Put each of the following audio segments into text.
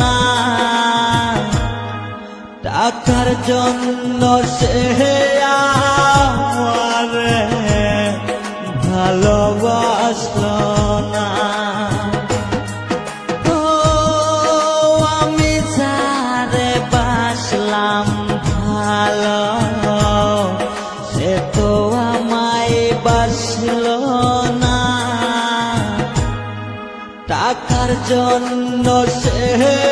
না। টাকার জন্য সে আমার ভালোবাসলো। জন্য সে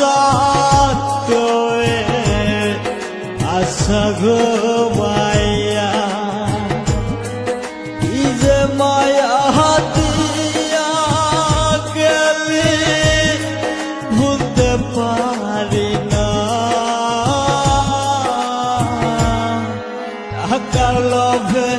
সত্তরে আশা ঘুমাইয়া কি যে মায়া হাতিয়া গেলে ভুলতে পারি না। টাকার লোভে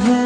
है